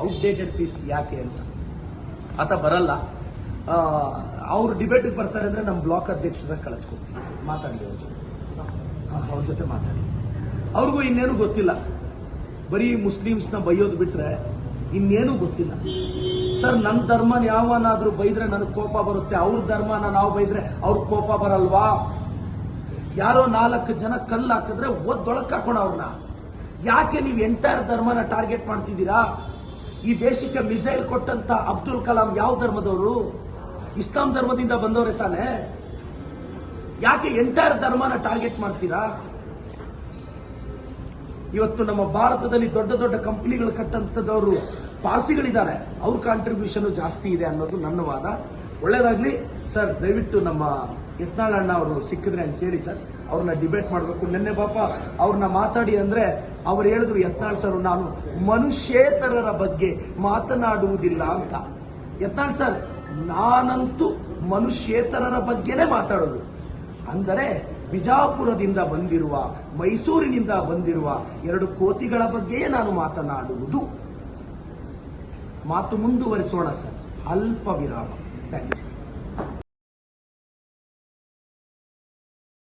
Outdated piece ಯಾಕೆ ಅಂತ. ಆತ ಬರಲ್ಲ. ಅವ್ರು ಡಿಬೇಟಿಗೆ ಬರ್ತಾರೆ ಅಂದ್ರೆ ನಮ್ಮ ಬ್ಲಾಕ್ ಅಧ್ಯಕ್ಷರ ಕಳಿಸ್ಕೊಡ್ತೀನಿ. ಮಾತಾಡಿ ಅವ್ರ ಜೊತೆ. ಅವ್ರ ಜೊತೆ ಮಾತಾಡಿ. ಅವ್ರಿಗೂ ಇನ್ನೇನು ಗೊತ್ತಿಲ್ಲ. ಬರೀ ಮುಸ್ಲಿಮ್ಸ್ನ ಬೈಯೋದು ಬಿಟ್ರೆ ಇನ್ನೇನು ಗೊತ್ತಿಲ್ಲ. ಸರ್ ನನ್ನ ಧರ್ಮನ ಯಾವನಾದರೂ ಬೈದ್ರೆ ನನಗೆ ಕೋಪ ಬರುತ್ತೆ. ಅವ್ರ ಧರ್ಮನ ನಾವು ಬೈದ್ರೆ ಅವ್ರ ಕೋಪ ಬರಲ್ವಾ? ಯಾರೋ ನಾಲ್ಕು ಜನ ಕಲ್ಲು ಹಾಕಿದ್ರೆ ಒದ್ದೊಳಕ್ಕೆ ಹಾಕೋಣ ಅವ್ರನ್ನ ಯಾಕೆ ನೀವು ಎಂಟೈರ್ ಧರ್ಮನ ಟಾರ್ಗೆಟ್ ಮಾಡ್ತಿದ್ದೀರಾ? ಈ ದೇಶಕ್ಕೆ ಮಿಸೈಲ್ ಕೊಟ್ಟಂತ ಅಬ್ದುಲ್ ಕಲಾಂ ಯಾವ ಧರ್ಮದವರು? ಇಸ್ಲಾಂ ಧರ್ಮದಿಂದ ಬಂದವರೇ ತಾನೆ? ಯಾಕೆ ಎಂಟೈರ್ ಧರ್ಮನ ಟಾರ್ಗೆಟ್ ಮಾಡ್ತೀರಾ? ಇವತ್ತು ನಮ್ಮ ಭಾರತದಲ್ಲಿ ದೊಡ್ಡ ದೊಡ್ಡ ಕಂಪನಿಗಳು ಕಟ್ಟಂತದವರು ಪಾರ್ಸಿಗಳಿದ್ದಾರೆ. ಅವ್ರ ಕಾಂಟ್ರಿಬ್ಯೂಷನ್ ಜಾಸ್ತಿ ಇದೆ ಅನ್ನೋದು ನನ್ನ ವಾದ. ಒಳ್ಳೇದಾಗ್ಲಿ. ಸರ್ ದಯವಿಟ್ಟು ನಮ್ಮ ಯತ್ನಾಳ್ ಅಣ್ಣ ಅವರು ಸಿಕ್ಕಿದ್ರೆ ಅಂತ ಕೇಳಿ ಸರ್ ಅವ್ರನ್ನ ಡಿಬೇಟ್ ಮಾಡಬೇಕು. ನಿನ್ನೆ ಪಾಪ ಅವ್ರನ್ನ ಮಾತಾಡಿ ಅಂದ್ರೆ ಅವ್ರು ಹೇಳಿದ್ರು, ಯತ್ನಾಳ್ ಸರ್ ನಾನು ಮನುಷ್ಯೇತರರ ಬಗ್ಗೆ ಮಾತನಾಡುವುದಿಲ್ಲ ಅಂತ. ಯತ್ನಾಳ್ ಸರ್ ನಾನಂತೂ ಮನುಷ್ಯೇತರರ ಬಗ್ಗೆನೇ ಮಾತಾಡೋದು. ಅಂದರೆ ಬಿಜಾಪುರದಿಂದ ಬಂದಿರುವ, ಮೈಸೂರಿನಿಂದ ಬಂದಿರುವ ಎರಡು ಕೋತಿಗಳ ಬಗ್ಗೆಯೇ ನಾನು ಮಾತನಾಡುವುದು. ಮಾತು ಮುಂದುವರಿಸೋಣ ಸರ್. ಅಲ್ಪ ವಿರಾಮ ಥ್ಯಾಂಕ್ ಯು ಸರ್.